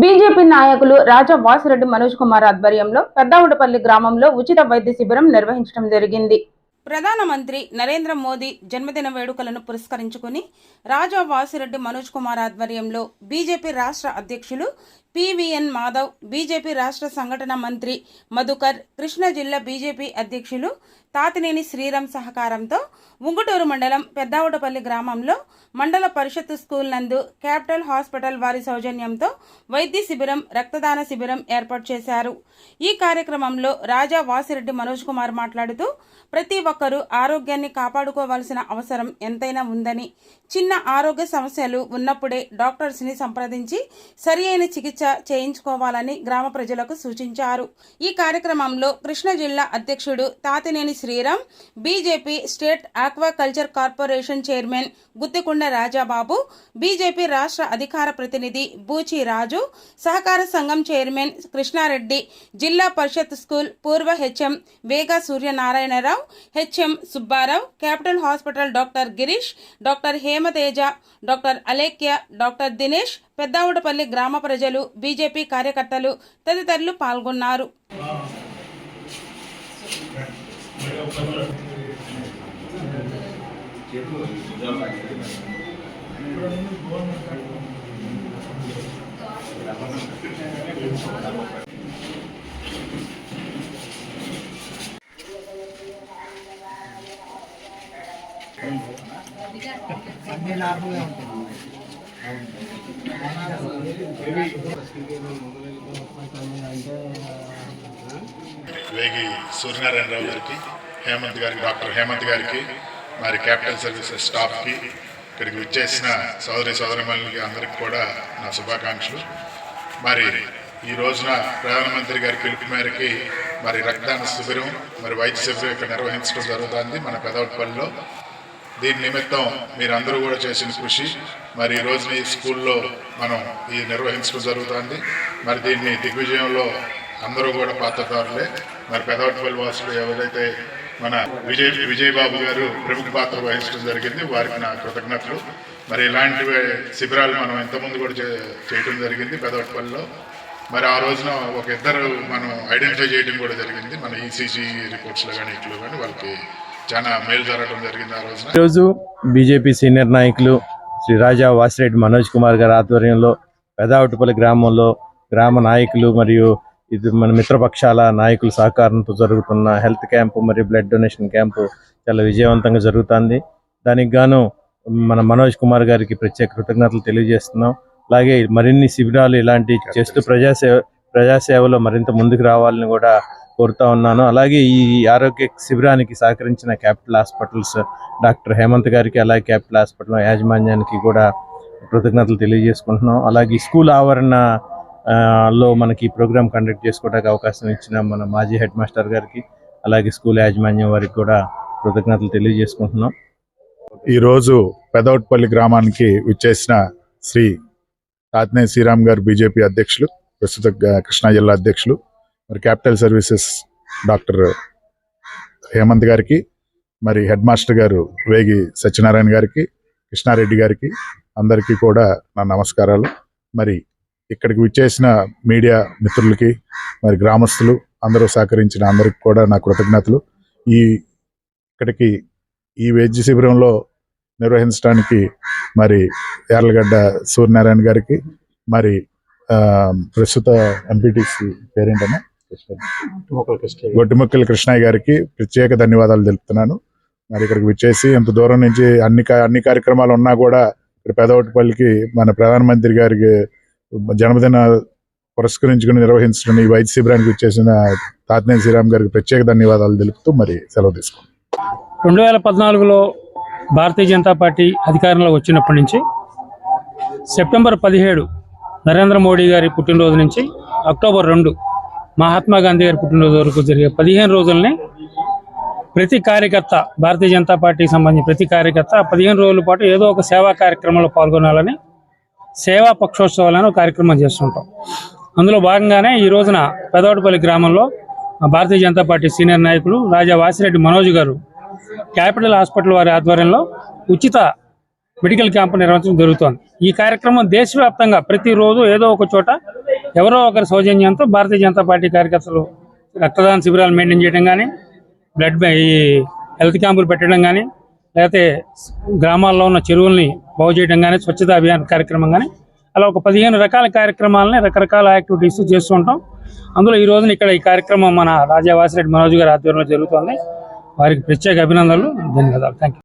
BJP నాయకులు రాజా వాసిరెడ్డి మనోజ్ కుమార్ ఆధ్వర్యంలో పెద్దావుడపల్లి గ్రామంలో ఉచిత వైద్య శిబిరం నిర్వహించడం జరిగింది. ప్రధానమంత్రి నరేంద్ర మోదీ జన్మదిన వేడుకలను పురస్కరించుకుని రాజా వాసిరెడ్డి మనోజ్ కుమార్ ఆధ్వర్యంలో బీజేపీ రాష్ట్ర అధ్యక్షులు పివిఎన్ మాధవ్ బీజేపీ రాష్ట్ర సంఘటన మంత్రి మధుకర్ కృష్ణా జిల్లా బీజేపీ అధ్యక్షులు తాతినేని శ్రీరామ్ సహకారంతో ఉంగుటూరు మండలం పెద్దావుడపల్లి గ్రామంలో మండల పరిషత్ స్కూల్ నందు క్యాపిటల్ హాస్పిటల్ వారి సౌజన్యంతో వైద్య శిబిరం రక్తదాన శిబిరం ఏర్పాటు చేశారు. ఈ కార్యక్రమంలో రాజా వాసిరెడ్డి మనోజ్ కుమార్ మాట్లాడుతూ ప్రతి ఒక్కరూ ఆరోగ్యాన్ని కాపాడుకోవాల్సిన అవసరం ఎంతైనా ఉందని చిన్న ఆరోగ్య సమస్యలు ఉన్నప్పుడే డాక్టర్స్ని సంప్రదించి సరి అయిన చికిత్స చేయించుకోవాలని గ్రామ ప్రజలకు సూచించారు. ఈ కార్యక్రమంలో కృష్ణా జిల్లా అధ్యక్షుడు Tatineni Sriram BJP state aquaculture corporation chairman Guttikonda Rajababu BJP రాష్ట్ర అధికార ప్రతినిధి బూచి రాజు సహకార సంఘం చైర్మన్ కృష్ణారెడ్డి జిల్లా పరిషత్ స్కూల్ పూర్వ HM Vega Suryanarayana Rao HM Subbarao Capital Hospital doctor Girish doctor Hemateja doctor Alekhya doctor Dinesh Peddavudapalli గ్రామ ప్రజలు బీజేపీ కార్యకర్తలు తదితరులు పాల్గొన్నారు. అన్ని లాభంగా ఉంటుంది వేగి సూర్యనారాయణరావు గారికి హేమంత్ గారికి డాక్టర్ హేమంత్ గారికి మరి క్యాపిటల్ సర్వీసెస్ స్టాఫ్కి ఇక్కడికి విచ్చేసిన సోదరి సోదరిమణులకి అందరికి కూడా నా శుభాకాంక్షలు. మరి ఈ రోజున ప్రధానమంత్రి గారి పిలుపు మేరకి మరి రక్తదాన శిబిరం మరి వైద్య శిబిరం ఇక్కడ నిర్వహించడం జరుగుతుంది. మన పెదవటిపల్లిలో దీని నిమిత్తం మీరందరూ కూడా చేసిన కృషి. మరి ఈ రోజున ఈ స్కూల్లో మనం ఈ నిర్వహించడం జరుగుతుంది. మరి దీన్ని దిగ్విజయంలో అందరూ కూడా పాత్రదారులే మరి పెదవటిపల్లి వాసులు ఎవరైతే మన విజయ్ విజయబాబు గారు ప్రముఖ పాత్ర వహించడం జరిగింది వారికి నా కృతజ్ఞతలు. మరి ఇలాంటి శిబిరాలు మనం ఇంతకుముందు కూడా చే- చేయడం జరిగింది పెదవటిపల్లిలో మరి ఆ రోజున ఒక ఇద్దరు మనం ఐడెంటిఫై చేయడం కూడా జరిగింది. మన ఈసీజీ రిపోర్ట్స్లో కానీ ఇట్లో కానీ వాళ్ళకి చాలా మేలు జరగడం జరిగింది ఆ రోజున. ఈరోజు బీజేపీ సీనియర్ నాయకులు శ్రీ రాజా వాసిరెడ్డి మనోజ్ కుమార్ గారి ఆధ్వర్యంలో పెదావటిపల్లి గ్రామంలో గ్రామ నాయకులు మరియు ఇది మన మిత్రపక్షాల నాయకుల సహకారంతో జరుగుతున్న హెల్త్ క్యాంపు మరియు బ్లడ్ డొనేషన్ క్యాంపు చాలా విజయవంతంగా జరుగుతుంది. దానికి గాను మన మనోజ్ కుమార్ గారికి ప్రత్యేక కృతజ్ఞతలు తెలియజేస్తున్నాం. అలాగే మరిన్ని శిబిరాలు ఇలాంటి చేస్తూ ప్రజాసేవ ప్రజాసేవలో మరింత ముందుకు రావాలని కూడా కోరుతా ఉన్నాను. అలాగే ఈ ఆరోగ్య శిబిరానికి సహకరించిన క్యాపిటల్ హాస్పిటల్స్ డాక్టర్ హేమంత్ గారికి అలాగే క్యాపిటల్ హాస్పిటల్ యాజమాన్యానికి కూడా కృతజ్ఞతలు తెలియజేసుకుంటున్నాం. అలాగే స్కూల్ ఆవరణ లో మనకి ఈ ప్రోగ్రామ్ కండక్ట్ చేసుకోవడానికి అవకాశం ఇచ్చిన మన మాజీ హెడ్ మాస్టర్ గారికి అలాగే స్కూల్ యాజమాన్యం వారికి కూడా కృతజ్ఞతలు తెలియజేసుకుంటున్నాం. ఈరోజు పెదవట్పల్లి గ్రామానికి విచ్చేసిన శ్రీ తాత్నే శ్రీరామ్ గారు బీజేపీ అధ్యక్షులు ప్రస్తుత గ- కృష్ణా జిల్లా అధ్యక్షులు మరి క్యాపిటల్ సర్వీసెస్ డాక్టర్ హేమంత్ గారికి మరి హెడ్ మాస్టర్ గారు వేగి సత్యనారాయణ గారికి కృష్ణారెడ్డి గారికి అందరికీ కూడా నా నమస్కారాలు. మరి ఇక్కడికి విచ్చేసిన మీడియా మిత్రులకి మరి గ్రామస్తులు అందరూ సహకరించిన అందరికి కూడా నా కృతజ్ఞతలు. ఈ ఇక్కడికి ఈ వైద్య శిబిరంలో నిర్వహించడానికి మరి యార్లగడ్డ సూర్యనారాయణ గారికి మరి ప్రస్తుత ఎంపీటీసీ పేరేంటన్నా గొట్టిముక్కల కృష్ణయ్య గారికి. ప్రత్యేక ధన్యవాదాలు తెలుపుతున్నాను. మరి ఇక్కడికి విచ్చేసి ఇంత దూరం నుంచి అన్ని అన్ని కార్యక్రమాలు ఉన్నా కూడా ఇక్కడ పెదవటిపల్లికి మన ప్రధానమంత్రి గారికి జన్మదిన పురస్కరించుకుని నిర్వహించిన ఈ వైద్య శిబిరానికి వచ్చేసిన తాతినేని శ్రీరామ్ గారికి ప్రత్యేక ధన్యవాదాలు తెలుపుతూ మరి సెలవు తీసుకుంటాం రెండు వేల పద్నాలుగులో భారతీయ జనతా పార్టీ అధికారంలో వచ్చినప్పటి నుంచి సెప్టెంబర్ పదిహేడు నరేంద్ర మోడీ గారి పుట్టినరోజు నుంచి అక్టోబర్ రెండు మహాత్మా గాంధీ గారి పుట్టినరోజు వరకు జరిగే పదిహేను రోజుల్ని ప్రతి కార్యకర్త భారతీయ జనతా పార్టీకి సంబంధించిన ప్రతి కార్యకర్త పదిహేను రోజుల పాటు ఏదో ఒక సేవా కార్యక్రమంలో పాల్గొనాలని సేవా పక్షోత్సవాలను ఒక కార్యక్రమం చేస్తుంటాం. అందులో భాగంగానే ఈ రోజున పెదవటపల్లి గ్రామంలో భారతీయ జనతా పార్టీ సీనియర్ నాయకులు రాజా వాసిరెడ్డి మనోజ్ గారు క్యాపిటల్ హాస్పిటల్ వారి ఆధ్వర్యంలో ఉచిత మెడికల్ క్యాంపు నిర్వహించడం జరుగుతోంది. ఈ కార్యక్రమం దేశవ్యాప్తంగా ప్రతిరోజు ఏదో ఒక చోట ఎవరో ఒకరి సౌజన్యంతో భారతీయ జనతా పార్టీ కార్యకర్తలు రక్తదాన శిబిరాలు మెయింటైన్ చేయడం కానీ బ్లడ్ ఈ హెల్త్ క్యాంపులు పెట్టడం కానీ లేకపోతే గ్రామాల్లో ఉన్న చెరువుల్ని బాగు చేయడం కానీ స్వచ్ఛతా అభియాన్ కార్యక్రమం కానీ అలా ఒక పదిహేను రకాల కార్యక్రమాలని రకరకాల యాక్టివిటీస్ చేస్తూ ఉంటాం. అందులో ఈ రోజున ఇక్కడ ఈ కార్యక్రమం మన రాజా వాసిరెడ్డి మనోజ్ గారి ఆధ్వర్యంలో జరుగుతోంది. వారికి ప్రత్యేక అభినందనలు. ధన్యవాదాలు. Thank you